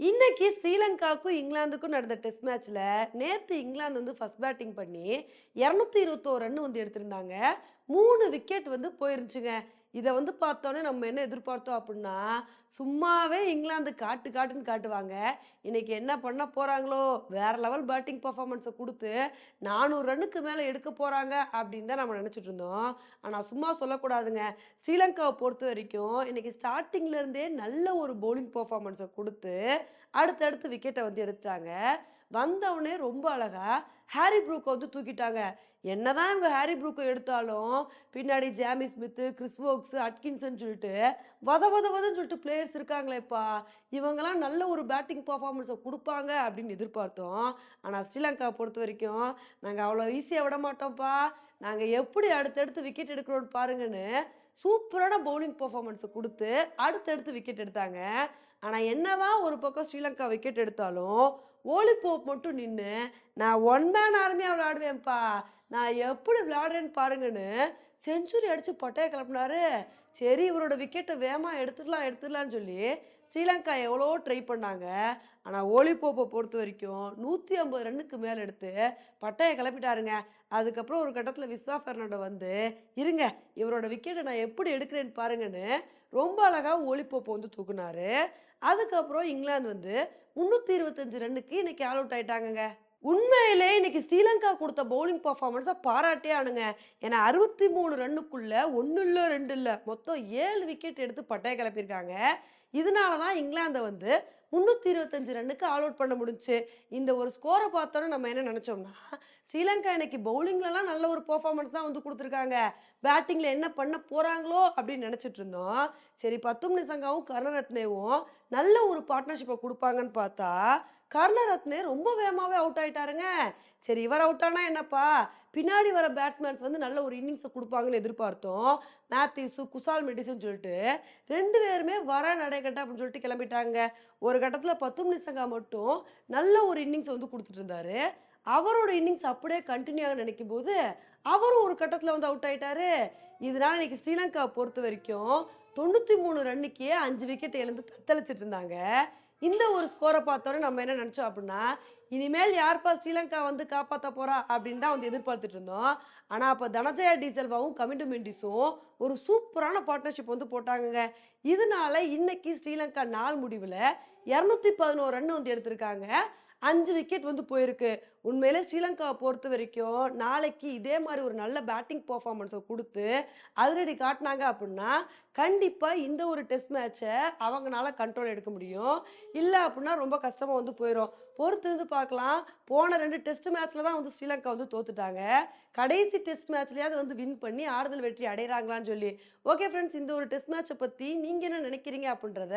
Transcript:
இன்னைக்கு ஸ்ரீலங்காவுக்கும் இங்கிலாந்துக்கும் நடந்த டெஸ்ட் மேட்ச்ல நேத்து இங்கிலாந்து வந்து ஃபர்ஸ்ட் பேட்டிங் பண்ணி இரநூத்தி இருபத்தோரு ரன் வந்து எடுத்திருந்தாங்க. மூணு விக்கெட் வந்து போயிருந்துச்சுங்க. இதை வந்து பார்த்தோன்னே நம்ம என்ன எதிர்பார்த்தோம் அப்படின்னா சும்மாவே இங்கிலாந்து காட்டு காட்டுன்னு காட்டுவாங்க. இன்னைக்கு என்ன பண்ண போகிறாங்களோ வேற லெவல் பேட்டிங் பர்ஃபார்மன்ஸை கொடுத்து நானூறு ரன்னுக்கு மேலே எடுக்க போகிறாங்க அப்படின்னு தான் நம்ம நினச்சிட்டு இருந்தோம். ஆனால் சும்மா சொல்லக்கூடாதுங்க. ஸ்ரீலங்காவை பொறுத்த வரைக்கும் இன்னைக்கு ஸ்டார்டிங்லேருந்தே நல்ல ஒரு பவுலிங் பர்ஃபார்மன்ஸை கொடுத்து அடுத்தடுத்து விக்கெட்டை வந்து எடுத்தாங்க வந்தவுடனே ரொம்ப அழகாக ஹாரி ப்ரூக்கை வந்து தூக்கிட்டாங்க. என்னதான் இவங்க ஹாரி ப்ரூக்கை எடுத்தாலும் பின்னாடி ஜாமி ஸ்மித்து கிறிஸ்வோக்ஸ் அட்கின்சன் சொல்லிட்டு வத வத வதன்னு சொல்லிட்டு பிளேயர்ஸ் இருக்காங்களேப்பா இவங்கெல்லாம் நல்ல ஒரு பேட்டிங் பர்ஃபார்மன்ஸை கொடுப்பாங்க அப்படின்னு எதிர்பார்த்தோம். ஆனால் ஸ்ரீலங்கா பொறுத்த வரைக்கும் நாங்கள் அவ்வளோ ஈஸியாக விட மாட்டோம்ப்பா. நாங்கள் எப்படி அடுத்தடுத்து விக்கெட் எடுக்கிறோன்னு பாருங்கன்னு சூப்பரான பவுலிங் பர்ஃபார்மன்ஸை கொடுத்து அடுத்தடுத்து விக்கெட் எடுத்தாங்க. ஆனால் என்னதான் ஒரு பக்கம் ஸ்ரீலங்கா விக்கெட் எடுத்தாலும் ஓலி மட்டும் நின்று நான் ஒன் மேன் ஆர்மியாக விளையாடுவேன்ப்பா. நான் எப்படி விளையாடுறேன்னு பாருங்கன்னு செஞ்சுரி அடித்து பட்டையை கிளப்புனாரு. சரி இவரோட விக்கெட்டை வேகமாக எடுத்துடலாம் எடுத்துடலான்னு சொல்லி ஸ்ரீலங்கா எவ்வளோ ட்ரை பண்ணாங்க. ஆனால் ஓலிப்போப்பை பொறுத்த வரைக்கும் நூற்றி ஐம்பது ரன்னுக்கு மேலே எடுத்து பட்டையை கிளப்பிட்டாருங்க. அதுக்கப்புறம் ஒரு கட்டத்தில் விஸ்வா பெர்னாண்டோ வந்து இருங்க இவரோட விக்கெட்டை நான் எப்படி எடுக்கிறேன்னு பாருங்கன்னு ரொம்ப அழகாக ஓலி வந்து தூக்குனாரு. அதுக்கப்புறம் இங்கிலாந்து வந்து முந்நூற்றி இருபத்தஞ்சு ரன்னுக்கு இன்றைக்கி ஆல் அவுட் ஆயிட்டாங்கங்க. உண்மையிலே இன்னைக்கு ஸ்ரீலங்கா கொடுத்த பவுலிங் பர்ஃபார்மன்ஸை பாராட்டே ஆனுங்க. ஏன்னா அறுபத்தி மூணு ரன்னுக்குள்ள ஒன்று இல்லை ரெண்டு இல்லை மொத்தம் ஏழு விக்கெட் எடுத்து பட்டைய கிளப்பியிருக்காங்க. இதனால தான் இங்கிலாந்தை வந்து முந்நூற்றி இருபத்தஞ்சு ரன்னுக்கு ஆல் அவுட் பண்ண முடிஞ்சுச்சு இந்த ஒரு ஸ்கோரை பார்த்தோன்னே நம்ம என்ன நினச்சோம்னா ஸ்ரீலங்கா இன்னைக்கு பவுலிங்லலாம் நல்ல ஒரு பர்ஃபார்மன்ஸ் தான் வந்து கொடுத்துருக்காங்க. பேட்டிங்கில் என்ன பண்ண போகிறாங்களோ அப்படின்னு நினச்சிட்டு இருந்தோம். சரி பத்தும் நிசங்காவும் கருணரத்னேவும் நல்ல ஒரு பார்ட்னர்ஷிப்பை கொடுப்பாங்கன்னு பார்த்தா கர்ணரத்னே ரொம்ப வேகமாகவே அவுட் ஆயிட்டாருங்க. சரி இவர் அவுட் ஆனால் என்னப்பா? பின்னாடி வர பேட்ஸ்மேன்ஸ் வந்து நல்ல ஒரு இன்னிங்ஸை கொடுப்பாங்கன்னு எதிர்பார்த்தோம். மேத்யூஸு குசால் மெடிசன் சொல்லிட்டு ரெண்டு பேருமே வர நடைக்கட்ட அப்படின்னு சொல்லிட்டு கிளம்பிட்டாங்க. ஒரு கட்டத்தில் பத்தும் நிசங்கா மட்டும் நல்ல ஒரு இன்னிங்ஸ் வந்து கொடுத்துட்டு இருந்தாரு. அவரோட இன்னிங்ஸ் அப்படியே கண்டினியூ ஆக நினைக்கும் போது அவரும் ஒரு கட்டத்தில் வந்து அவுட் ஆயிட்டாரு. இதனால இன்னைக்கு ஸ்ரீலங்கா பொறுத்த வரைக்கும் தொண்ணூற்றி மூணு ரன்னுக்கே அஞ்சு விக்கெட் இழந்து தத்தளிச்சிட்டு இருந்தாங்க. இந்த ஒரு ஸ்கோரை பார்த்தோன்னே நம்ம என்ன நினச்சோம் அப்படின்னா இனிமேல் யார்ப்பா ஸ்ரீலங்கா வந்து காப்பாற்ற போறா அப்படின்னு தான் வந்து எதிர்பார்த்துட்டு இருந்தோம். ஆனால் அப்போ தனஜயா டீசல்வாவும் கமிண்டு மெண்டிஸும் ஒரு சூப்பரான பார்ட்னர்ஷிப் வந்து போட்டாங்கங்க. இதனால இன்னைக்கு ஸ்ரீலங்கா நாள் முடிவில் இரநூத்தி பதினோரு ரன் வந்து எடுத்திருக்காங்க. அஞ்சு விக்கெட் வந்து போயிருக்கு. உண்மையிலே ஸ்ரீலங்காவை பொறுத்த வரைக்கும் நாளைக்கு இதே மாதிரி ஒரு நல்ல பேட்டிங் பர்ஃபார்மன்ஸை கொடுத்து அதிரடி காட்டினாங்க அப்படின்னா கண்டிப்பாக இந்த ஒரு டெஸ்ட் மேட்சை அவங்களால கண்ட்ரோல் எடுக்க முடியும். இல்லை அப்படின்னா ரொம்ப கஷ்டமாக வந்து போயிடும் பொறுத்து இருந்து பார்க்கலாம். போன ரெண்டு டெஸ்ட் மேட்ச்சில் தான் வந்து ஸ்ரீலங்கா வந்து தோத்துட்டாங்க. கடைசி டெஸ்ட் மேட்ச்லேயாவது வந்து வின் பண்ணி ஆறுதல் வெற்றி அடைகிறாங்களான்னு சொல்லி. ஓகே ஃப்ரெண்ட்ஸ் இந்த ஒரு டெஸ்ட் மேட்சை பற்றி நீங்கள் என்ன நினைக்கிறீங்க அப்படின்றத